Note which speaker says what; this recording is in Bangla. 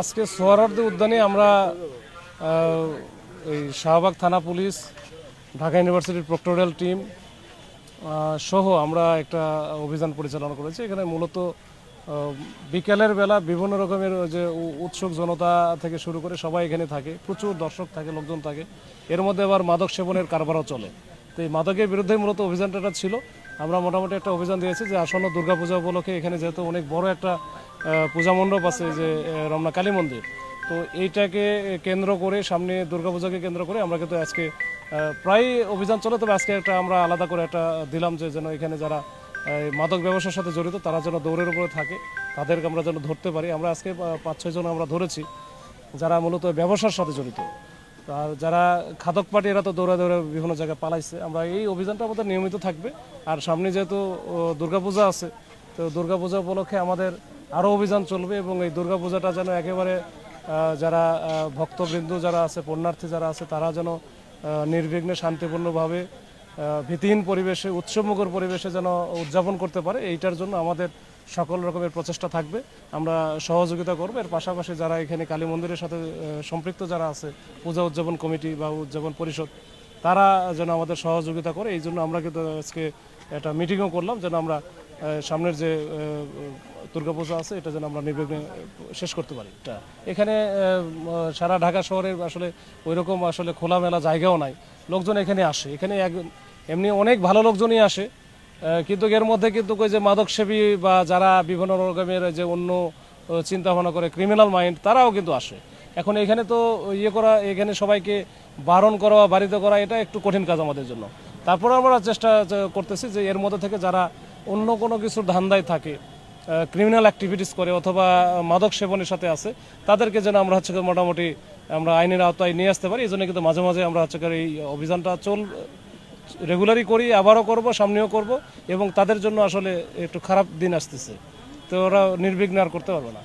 Speaker 1: আজকে সোহরার্দি উদ্যানে আমরা এই শাহবাগ থানা পুলিশ, ঢাকা ইউনিভার্সিটির প্রক্টোরিয়াল টিম সহ আমরা একটা অভিযান পরিচালনা করেছি। এখানে মূলত বিকেলের বেলা বিভিন্ন রকমের যে উৎসুক জনতা থেকে শুরু করে সবাই এখানে থাকে, প্রচুর দর্শক থাকে, লোকজন থাকে। এর মধ্যে আবার মাদক সেবনের কারবারও চলে। তো এই মাদকের বিরুদ্ধে মূলত অভিযানটা ছিল। আমরা মোটামুটি একটা অভিযান দিয়েছি যে আসন্ন দুর্গাপূজা উপলক্ষে এখানে যেহেতু অনেক বড় একটা পূজা মণ্ডপ আছে যে রমনা কালী মন্দির। তো এইটাকে কেন্দ্র করে, সামনে দুর্গাপূজাকে কেন্দ্র করে আমরা কিন্তু আজকে প্রায় অভিযান চলে, তবে আজকে একটা আমরা আলাদা করে একটা দিলাম যে, যেন এখানে যারা মাদক ব্যবসার সাথে জড়িত, তারা যেন দৌড়ের উপরে থাকে, তাদেরকে আমরা যেন ধরতে পারি। আমরা আজকে পাঁচ, ছয় জন আমরা ধরেছি, যারা মূলত ব্যবসার সাথে জড়িত। আর যারা খাদক পার্টি, এরা তো দৌড়ে দৌড়ে বিভিন্ন জায়গায় পালাইছে। আমরা এই অভিযানটা আমাদের নিয়মিত থাকবে। আর সামনে যেহেতু দুর্গাপূজা আছে, তো দুর্গাপূজা উপলক্ষে আমাদের আরও অভিযান চলবে এবং এই দুর্গাপূজাটা যেন একেবারে যারা ভক্তবৃন্দ যারা আছে, পণ্যার্থী যারা আছে, তারা যেন নির্বিঘ্নে শান্তিপূর্ণভাবে ভীতিহীন পরিবেশে, উৎসবমুখর পরিবেশে যেন উদযাপন করতে পারে, এইটার জন্য আমাদের সকল রকমের প্রচেষ্টা থাকবে। আমরা সহযোগিতা করব। এর পাশাপাশি যারা এখানে কালী মন্দিরের সাথে সম্পৃক্ত যারা আছে পূজা উদযাপন কমিটি বা উদযাপন পরিষদ তারা যেন আমাদের সহযোগিতা করে। এই জন্য আমরা কিন্তু আজকে একটা মিটিংও করলাম যেন আমরা সামনের যে দুর্গাপূজা আছে এটা যেন আমরা নির্বিঘ্নে শেষ করতে পারি। এটা এখানে সারা ঢাকা শহরে আসলে ওইরকম আসলে খোলামেলা জায়গাও নাই। লোকজন এখানে আসে। এখানে এক- এমনি অনেক ভালো লোকজনই আসে। কিন্তু এর মধ্যে কিন্তু ওই যে মাদকসেবী বা যারা বিভিন্ন রকমের যে অন্য চিন্তা ভাবনা করে ক্রিমিনাল মাইন্ড তারাও কিন্তু আসে। এখন এখানে তো ইয়ে করা, এখানে সবাইকে বারণ করা, বাড়িতে করা, এটা একটু কঠিন কাজ আমাদের জন্য। তারপরে আমরা চেষ্টা করতেছি যে এর মধ্যে থেকে যারা অন্য কোনো কিছুর ধান্দায় থাকে ক্রিমিনাল অ্যাক্টিভিটিস করে অথবা মাদক সেবনের সাথে আছে, তাদেরকে যেন আমরা হচ্ছে মোটামুটি আমরা আইনের আওতায় নিয়ে আসতে পারি। এই জন্য কিন্তু মাঝে মাঝে আমরা হচ্ছে এই অভিযানটা চল রেগুলারই করি, আবারও করব, সামনেও করব এবং তাদের জন্য আসলে একটু খারাপ দিন আসতেছে। তো ওরা নির্বিঘ্ন আর করতে পারব না।